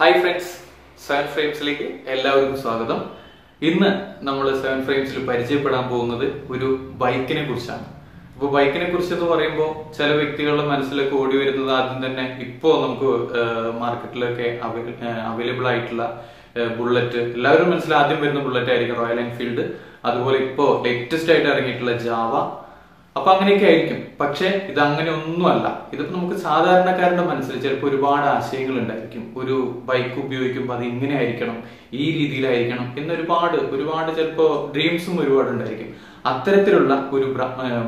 Hi friends seven ഫ്രെയിംസിലേക്ക് എല്ലാവർക്കും സ്വാഗതം. ഇന്ന് നമ്മൾ സെവൻ ഫ്രെയിംസിൽ പരിചയപ്പെടാൻ പോകുന്നത് ഒരു ബൈക്കിനെ കുറിച്ചാണ്. ഇപ്പൊ ബൈക്കിനെ കുറിച്ച് എന്ന് പറയുമ്പോൾ ചില വ്യക്തികളുടെ മനസ്സിലൊക്കെ ഓടി വരുന്നത് ആദ്യം തന്നെ ഇപ്പോൾ നമുക്ക് മാർക്കറ്റിലൊക്കെ അവൈലബിൾ ആയിട്ടുള്ള ബുള്ളറ്റ് എല്ലാവരും മനസ്സിൽ ആദ്യം വരുന്ന ബുള്ളറ്റ് ആയിരിക്കും റോയൽ എൻഫീൽഡ് അതുപോലെ ഇപ്പോൾ ലേറ്റസ്റ്റ് ആയിട്ട് ഇറങ്ങിയിട്ടുള്ള ജാവ അപ്പൊ അങ്ങനെയൊക്കെ ആയിരിക്കും. പക്ഷെ ഇത് അങ്ങനെ ഒന്നുമല്ല ഇതിപ്പോ നമുക്ക് സാധാരണക്കാരന്റെ മനസ്സിൽ ചിലപ്പോൾ ഒരുപാട് ആശയങ്ങൾ ഉണ്ടായിരിക്കും. ഒരു ബൈക്ക് ഉപയോഗിക്കുമ്പോൾ അത് ഇങ്ങനെ ആയിരിക്കണം ഈ രീതിയിലായിരിക്കണം എന്നൊരുപാട് ഒരുപാട് ചിലപ്പോൾ ഡ്രീംസും ഒരുപാട് ഉണ്ടായിരിക്കും. അത്തരത്തിലുള്ള ഒരു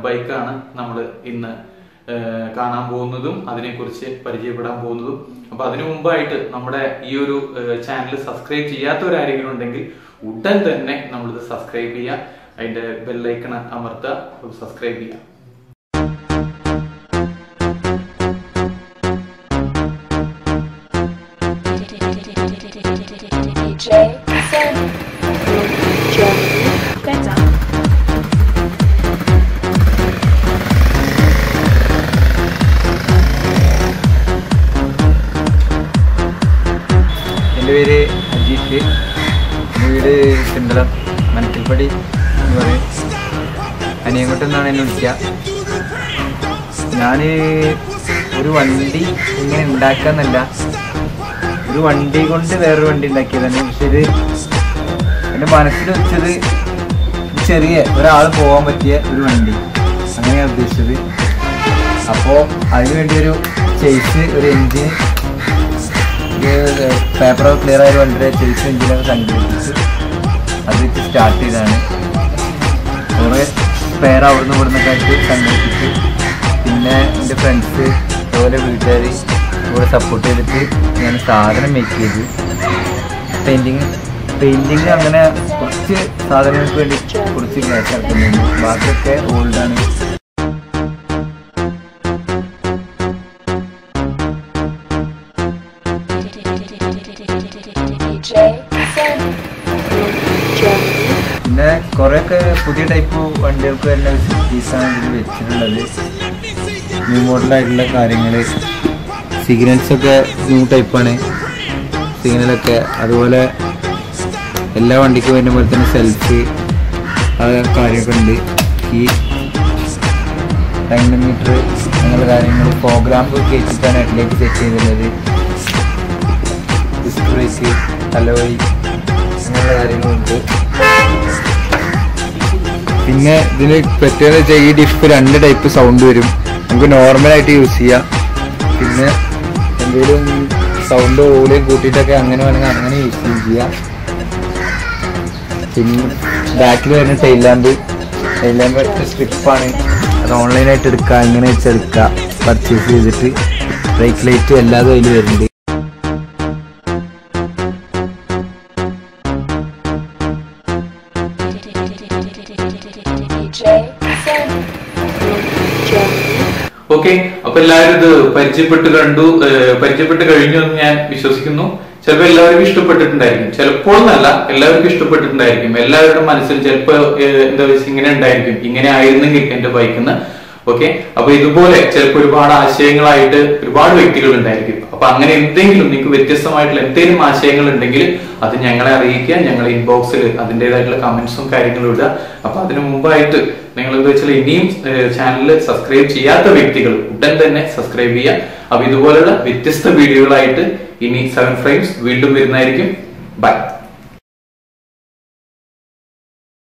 ബൈക്കാണ് നമ്മൾ ഇന്ന് കാണാൻ പോകുന്നതും അതിനെക്കുറിച്ച് പരിചയപ്പെടാൻ പോകുന്നതും. അപ്പൊ അതിനു മുമ്പായിട്ട് നമ്മുടെ ഈ ഒരു ചാനൽ സബ്സ്ക്രൈബ് ചെയ്യാത്തവരാരെങ്കിലും ഉണ്ടെങ്കിൽ ഉടൻ തന്നെ നമ്മളിത് സബ്സ്ക്രൈബ് ചെയ്യുക. അതിന്റെ ബെല്ലൈക്കൺ അമർത്തുക. സബ്സ്ക്രൈബ് ചെയ്യുക എന്റെ പേര് അജീഷ് എന്റെ വീട് ചിന്തളം മനത്തിൽപ്പടി എന്ന് പറയും. അനിയങ്ങോട്ട് എന്നാണ് എന്നെ വിളിക്കുക. ഞാൻ ഒരു വണ്ടി ഇങ്ങനെ ഉണ്ടാക്കാന്നല്ല ഒരു വണ്ടി കൊണ്ട് വേറൊരു വണ്ടി ഉണ്ടാക്കിയതാണ്. പക്ഷെ ഇത് എന്റെ മനസ്സിൽ വെച്ചത് ചെറിയ ഒരാൾ പോകാൻ പറ്റിയ ഒരു വണ്ടി. അങ്ങനെയാണ് ഉദ്ദേശിച്ചത്. അപ്പോൾ അതിനുവേണ്ടി ഒരു ചേസ് ഒരു എൻജിൻ പേപ്പർ ക്ലിയർ ആയത് വളരെ ചെറിയ എഞ്ചിനൊക്കെ സംഘടിപ്പിച്ച് അത് വെച്ച് സ്റ്റാർട്ട് ചെയ്താണ് കുറേ പേർ അവിടുന്ന് ഇവിടുന്ന് ആയിട്ട് സംഘടിപ്പിച്ച് പിന്നെ എന്റെ ഫ്രണ്ട്സ് അതുപോലെ വീട്ടുകാർ കൂടെ സപ്പോർട്ട് ചെയ്തിട്ട് ഞാൻ സാധനം മേക്ക് ചെയ്ത്. പെയിന്റിങ് പെയിന്റിങ് അങ്ങനെ കുറച്ച് സാധനങ്ങൾക്ക് വേണ്ടി കുറച്ച് ക്യാഷ് ഇറക്കുന്നുണ്ട് ബാക്കിയൊക്കെ ഓൾഡാണ് പിന്നെ കുറേയൊക്കെ പുതിയ ടൈപ്പ് വണ്ടികൾക്ക് വരുന്ന ഫെസിലിറ്റീസാണ് ഇതിൽ വെച്ചിട്ടുള്ളത്. ന്യൂ മോഡലായിട്ടുള്ള കാര്യങ്ങൾ സിഗ്നൽസൊക്കെ ന്യൂ ടൈപ്പാണ് സിഗ്നലൊക്കെ അതുപോലെ എല്ലാ വണ്ടിക്കും വരുന്ന പോലെ തന്നെ സെൽഫ് അത് കാര്യമൊക്കെ ഉണ്ട്. ഈ ഡൈനമീറ്റർ അങ്ങനെയുള്ള കാര്യങ്ങൾ പ്രോഗ്രാം വെച്ചിട്ടാണ് ഹെഡ്ലൈറ്റ് സെറ്റ് ചെയ്തിട്ടുള്ളത്. ഡിസ്ക് ബ്രേക്ക് അലോയി അങ്ങനെയുള്ള കാര്യങ്ങളുണ്ട്. പിന്നെ ഇതിന് പ്രത്യേകത വെച്ചാൽ ഈ ഡിസ്ക് രണ്ട് ടൈപ്പ് സൗണ്ട് വരും. നമുക്ക് നോർമലായിട്ട് യൂസ് ചെയ്യാം. പിന്നെ എന്തെങ്കിലും സൗണ്ട് ഓളിയും കൂട്ടിയിട്ടൊക്കെ അങ്ങനെ വേണമെങ്കിൽ അങ്ങനെ യൂസ് ചെയ്യാം പിന്നെ ബാക്കിൽ വരുന്ന ടൈലാമ്പ് ടൈലാമ്പ് സ്ട്രിപ്പാണ് അത് ഓൺലൈനായിട്ട് എടുക്കുക എങ്ങനെ വെച്ചെടുക്കുക പർച്ചേസ് ചെയ്തിട്ട് ബ്രേക്ക് ലൈറ്റ് എല്ലാതും അതിൽ വരുന്നുണ്ട്. ഓക്കെ അപ്പൊ എല്ലാവരും ഇത് പരിചയപ്പെട്ട് കണ്ടു പരിചയപ്പെട്ട് കഴിഞ്ഞു എന്ന് ഞാൻ വിശ്വസിക്കുന്നു. ചിലപ്പോൾ എല്ലാവർക്കും ഇഷ്ടപ്പെട്ടിട്ടുണ്ടായിരിക്കും. ചിലപ്പോൾ എന്നല്ല എല്ലാവർക്കും ഇഷ്ടപ്പെട്ടിട്ടുണ്ടായിരിക്കും. എല്ലാവരുടെ മനസ്സിൽ ചിലപ്പോൾ എന്താ വെച്ചാൽ ഇങ്ങനെ ഉണ്ടായിരിക്കും. ഇങ്ങനെ ആയിരുന്നെങ്കിൽ എന്റെ ബൈക്കിന്ന് ഓക്കെ അപ്പൊ ഇതുപോലെ ചിലപ്പോൾ ഒരുപാട് ആശയങ്ങളായിട്ട് ഒരുപാട് വ്യക്തികൾ ഉണ്ടായിരിക്കും. അപ്പൊ അങ്ങനെ എന്തെങ്കിലും നിങ്ങൾക്ക് വ്യത്യസ്തമായിട്ടുള്ള എന്തെങ്കിലും ആശയങ്ങൾ ഉണ്ടെങ്കിൽ അത് ഞങ്ങളെ അറിയിക്കുക ഞങ്ങൾ ഇൻബോക്സിൽ അതിന്റെതായിട്ടുള്ള കമന്റ്സും കാര്യങ്ങളും ഇടുക. അപ്പൊ അതിനു മുമ്പായിട്ട് നിങ്ങൾ എന്താ വെച്ചാൽ ഇനിയും ചാനൽ സബ്സ്ക്രൈബ് ചെയ്യാത്ത വ്യക്തികൾ ഉടൻ തന്നെ സബ്സ്ക്രൈബ് ചെയ്യുക. അപ്പൊ ഇതുപോലുള്ള വ്യത്യസ്ത വീഡിയോകളായിട്ട് ഇനി സെവൻ ഫ്രെയിംസ് വീണ്ടും വരുന്നതായിരിക്കും. ബൈ